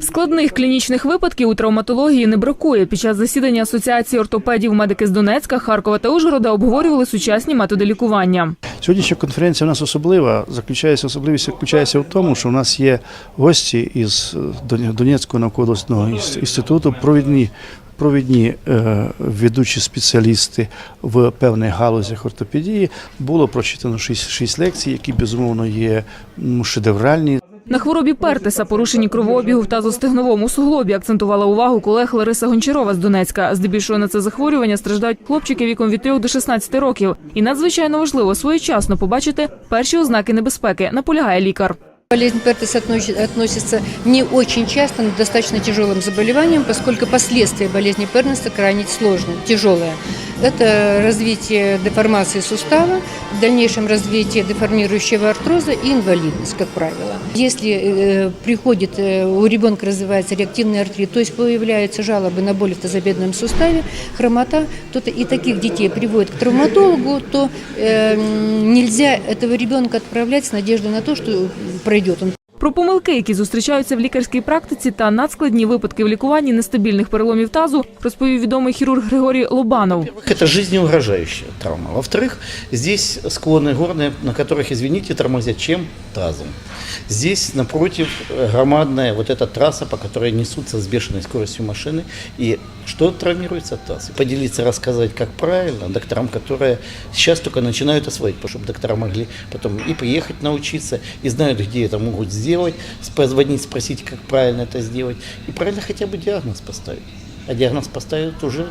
Складних клінічних випадків у травматології не бракує. Під час засідання Асоціації ортопедів медики з Донецька, Харкова та Ужгорода обговорювали сучасні методи лікування. Сьогоднішня конференція у нас особлива. Заключається особливість заключається в тому, що у нас є гості із е, Донецького науково-дослідного інституту, провідні. Провідні е, ведучі спеціалісти в певних галузях ортопедії було прочитано шість, шість лекцій, які безумовно є шедевральні. На хворобі Пертеса, порушенні кровообігу в тазостегновому суглобі, акцентувала увагу колег Лариса Гончарова з Донецька. Здебільшого на це захворювання страждають хлопчики віком від 3 до 16 років. І надзвичайно важливо своєчасно побачити перші ознаки небезпеки, наполягає лікар. Болезнь Пертес относи- относится не очень часто, но достаточно тяжелым заболеванием, поскольку последствия болезни Пернеса крайне сложные, тяжелые. Это развитие деформации сустава, в дальнейшем развитие деформирующего артроза и инвалидность, как правило. Если э, приходит, э, у ребенка развивается реактивный артрит, то есть появляются жалобы на боль в тазобедренном суставе, хромота, то и таких детей приводят к травматологу, то э, м, нельзя этого ребенка отправлять с надеждой на то, что пройдет он Про помилки, які зустрічаються в лікарській практиці, та надскладні випадки в лікуванні нестабільних переломів тазу, розповів відомий хірург Григорій Лобанов. Во-первых, это жизнеугрожающая травма. Во-вторых, здесь склоны горные, на которых, извините, тормозят чем? Тазом. Здесь, напротив, э, громадная вот эта трасса, по которой несутся с бешеной скоростью машины. И что травмируется таз? И поделиться, рассказать, как правильно докторам, которые сейчас только начинают освоить, чтобы доктора могли потом и поехать научиться, и знают, где это могут сделать, с- позвонить, спросить, как правильно это сделать, и правильно хотя бы диагноз поставить. А диагноз поставит уже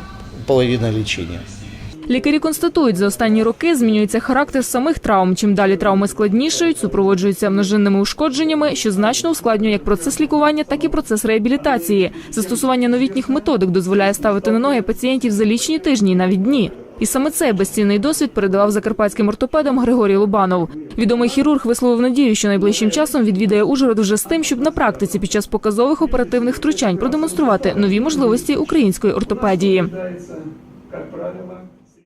половина лечения. Лікарі констатують, за останні роки змінюється характер самих травм. Чим далі травми складнішають, супроводжуються множинними ушкодженнями, що значно ускладнює як процес лікування, так і процес реабілітації. Застосування новітніх методик дозволяє ставити на ноги пацієнтів за лічні тижні навіть дні. І саме цей безцінний досвід передавав закарпатським ортопедам Григорій Лубанов. Відомий хірург висловив надію, що найближчим часом відвідає Ужгород вже з тим, щоб на практиці під час показових оперативних втручань продемонструвати нові можливості української ортопедії.